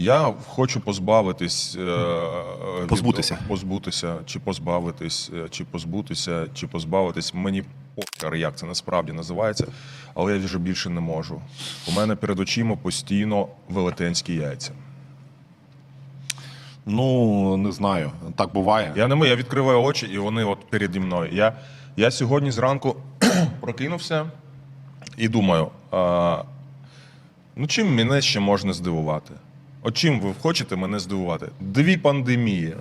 Я хочу позбавитись, е, від- Позбутися. позбутися, чи позбавитись, е, чи позбутися, чи позбавитись. Мені похер, як це насправді називається, але я вже більше не можу. У мене перед очима постійно велетенські яйця. Ну не знаю, так буває. Я не я відкриваю очі, і вони от переді мною. Я, я сьогодні зранку прокинувся і думаю: а, ну чим мене ще можна здивувати? Чим ви хочете мене здивувати? Дві пандемії,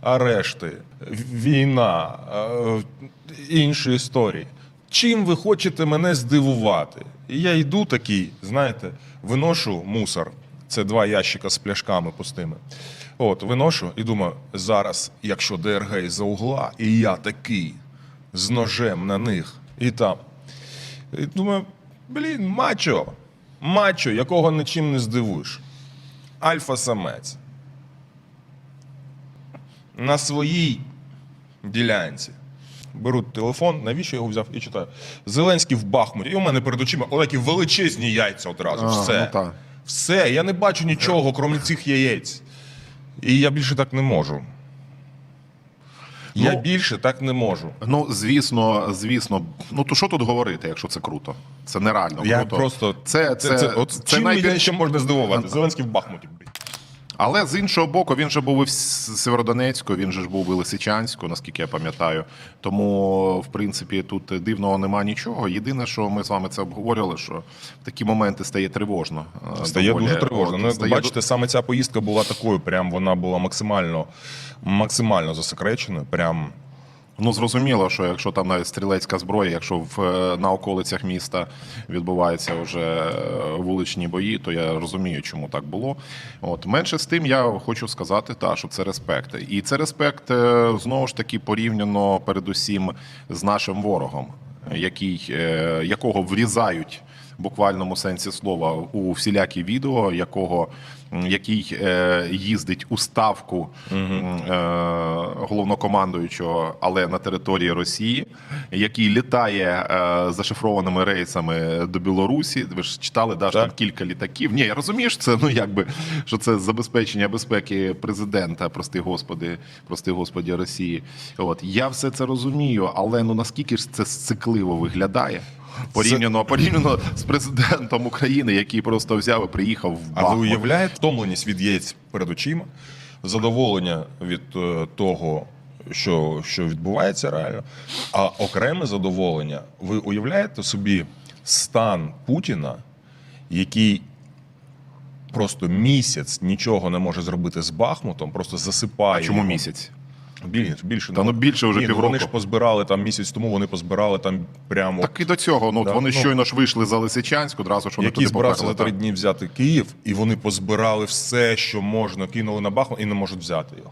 арешти, війна, е, інші історії. Чим ви хочете мене здивувати? І я йду такий, знаєте, виношу мусор. Це два ящика з пляшками пустими. От, виношу і думаю, зараз, якщо ДРГ із-за угла, і я такий з ножем на них, і там. І думаю, блін, мачо, мачо, якого нічим не здивуєш. Альфа-самець. На своїй ділянці. Беру телефон, навіщо я його взяв і читаю. Зеленський в Бахмуті. І у мене перед очима отакі величезні яйця одразу. А, Все. ну. Все. Я не бачу нічого, крім цих яєць. І я більше так не можу. Я Ну, більше так не можу. Ну звісно, звісно. Ну то що тут говорити, якщо це круто? Це нереально Я круто. просто це, це, це, от це чим найбільш- мене ще можна здивувати? Зеленський в Бахмуті. Але з іншого боку, він же був і в Сєвєродонецьку, він же ж був і в Лисичанську, наскільки я пам'ятаю. Тому, в принципі, тут дивного нема нічого. Єдине, що ми з вами це обговорювали, що в такі моменти стає тривожно. е, Стає доволі. дуже тривожно. От, Ну, стає бачите, саме ця поїздка була такою, прям вона була максимально, максимально засекреченою. Прям Ну зрозуміло, що якщо там навіть стрілецька зброя, якщо в е, на околицях міста відбуваються вже е, вуличні бої, то я розумію, чому так було. От менше з тим, я хочу сказати, та що це респект, і це респект е, знову ж таки порівняно передусім з нашим ворогом, який якого врізають. Буквальному сенсі слова у всілякі відео, якого який е, їздить у ставку е, головнокомандуючого, але на території Росії, який літає е, зашифрованими рейсами до Білорусі. Ви ж читали, да, що там кілька літаків. Ні, я розумію, що це ну якби що це забезпечення безпеки президента, прости господи, прости господі Росії. От я все це розумію, але ну наскільки ж це сцикливо виглядає? Порівняно порівняно з президентом України, який просто взяв і приїхав в А ви уявляєте втомленість від яєць перед очима, задоволення від е, того, що, що відбувається реально, а окреме задоволення. Ви уявляєте собі стан Путіна, який просто місяць нічого не може зробити з Бахмутом, просто засипає. А чому його. місяць? Більше, більше Та ну більше вже Ні, ну, півроку. Вони ж позбирали там місяць тому, вони позбирали там прямо. Так і до цього. Ну, от Да, вони ну. щойно ж вийшли за Лисичанськ, одразу ж вони які туди збирався поперли. за три дні взяти Київ, і вони позбирали все, що можна, кинули на Бахмут і не можуть взяти його.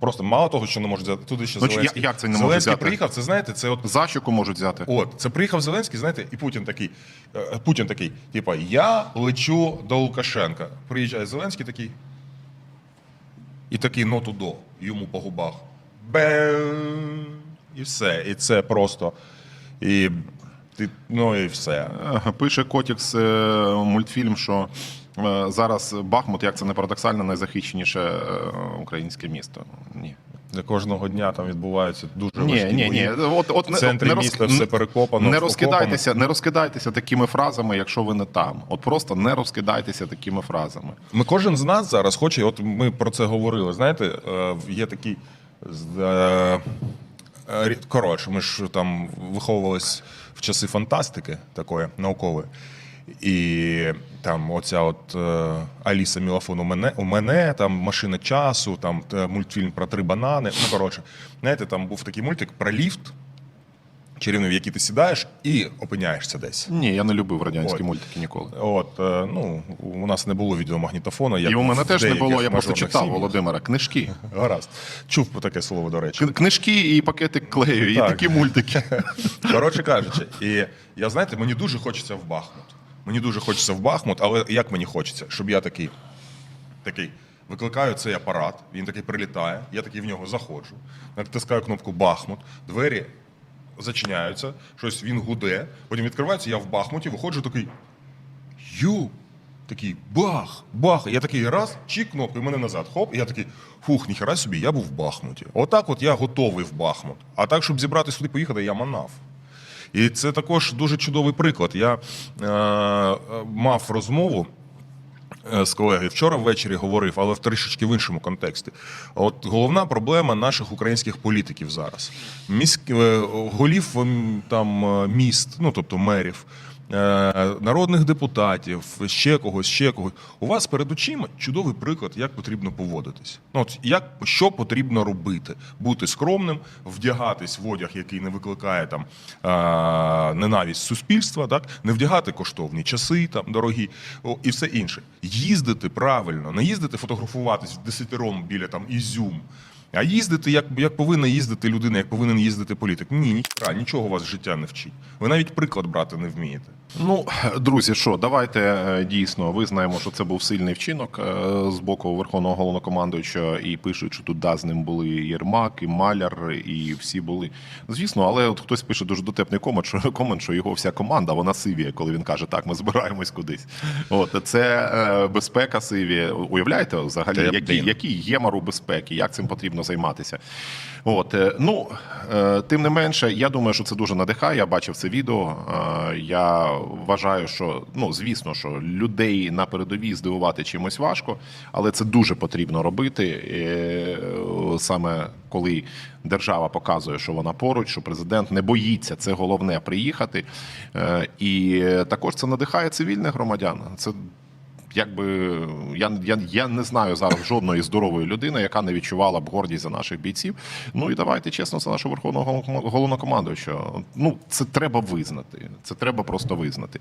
Просто мало того, що не можуть взяти. Туди ще Ну, чи Зеленський. як- це не можуть Зеленський взяти? приїхав, це знаєте, це от. Защику можуть взяти. От, це приїхав Зеленський, знаєте, і Путін такий. е, Путін такий, типа, я лечу до Лукашенка. Приїжджає Зеленський такий. І такий ноту до йому по губах. Бем! І все. І це просто. І ти, ну і все. Е, Пише Котікс е, мультфільм, що е, зараз Бахмут, як це не парадоксально, найзахищеніше українське місто. Ні. Кожного дня там відбуваються дуже Ні, важкі ні, бої. ні. От, от, В центрі не міста все перекопано, Не розкидайтеся, не розкидайтеся такими фразами, якщо ви не там. От просто не розкидайтеся такими фразами. Ми кожен з нас зараз хоче, от ми про це говорили. Знаєте, є такий коротше, ми ж там виховувались в часи фантастики такої наукової. І там оця от е, Аліса Мілафон у мене у мене, там машина часу, там е, мультфільм про три банани. Ну коротше, знаєте, там був такий мультик про ліфт, чарівний, в який ти сідаєш і опиняєшся десь. Ні, я не любив радянські Ой. мультики ніколи. От, е, ну, у нас не було відеомагнітофону. Як І у мене в теж не деяких було, я просто мажорних читав сім'ях. Володимира. Книжки. Гаразд. Чув про таке слово, до речі. К- Книжки і пакетик клею, і Так. такі мультики. Коротше кажучи, і я знаєте, мені дуже хочеться в Бахмут. Мені дуже хочеться в Бахмут, але як мені хочеться, щоб я такий, такий. Викликаю цей апарат, він такий прилітає, я такий в нього заходжу, натискаю кнопку Бахмут, двері зачиняються, щось він гуде, потім відкривається, я в Бахмуті, виходжу такий. Ю, Такий бах, бах. Я такий раз, чик, кнопку, і мене назад. Хоп, і я такий, фух, ніхера собі, я був в Бахмуті. Отак от я готовий в Бахмут. А так, щоб зібрати сюди поїхати, я манав. І це також дуже чудовий приклад. Я е, е, мав розмову з колегою. Вчора ввечері говорив, але в трішечки в іншому контексті. От головна проблема наших українських політиків зараз. Міськ, е, голів там е, міст, ну тобто мерів. Е, Народних депутатів, ще когось, ще когось. У вас перед очима чудовий приклад, як потрібно поводитись. Ну, от як що потрібно робити? Бути скромним, вдягатись в одяг, який не викликає там е, ненависть суспільства, так не вдягати коштовні часи, там дорогі і все інше. Їздити правильно, не їздити фотографуватись десятером біля там Ізюм. А їздити, як, як повинна їздити людина, як повинен їздити політик. Ні, ніхера, нічого вас життя не вчить. Ви навіть приклад брати не вмієте. Ну, друзі, що давайте е, дійсно визнаємо, що це був сильний вчинок е, з боку верховного головнокомандуючого, і пишуть, що тут да, з ним були і Єрмак, і Маляр, і всі були. Звісно, але от хтось пише дуже дотепний комент, що комент, що його вся команда вона сивіє, коли він каже, так, ми збираємось кудись. От це е, безпека сиві. Уявляєте, взагалі, які, які ємару безпеки, як цим потрібно займатися. От е, ну е, тим не менше, я думаю, що це дуже надихає. Я бачив це відео. Е, Я вважаю, що ну звісно, що людей на передовій здивувати чимось важко, але це дуже потрібно робити саме коли держава показує, що вона поруч, що президент не боїться. Це головне приїхати. І також це надихає цивільних громадян. Це якби я, я, я не знаю зараз жодної здорової людини, яка не відчувала б гордість за наших бійців. Ну і давайте чесно, за нашого верховного головнокомандуючого. Ну це треба визнати. Це треба просто визнати.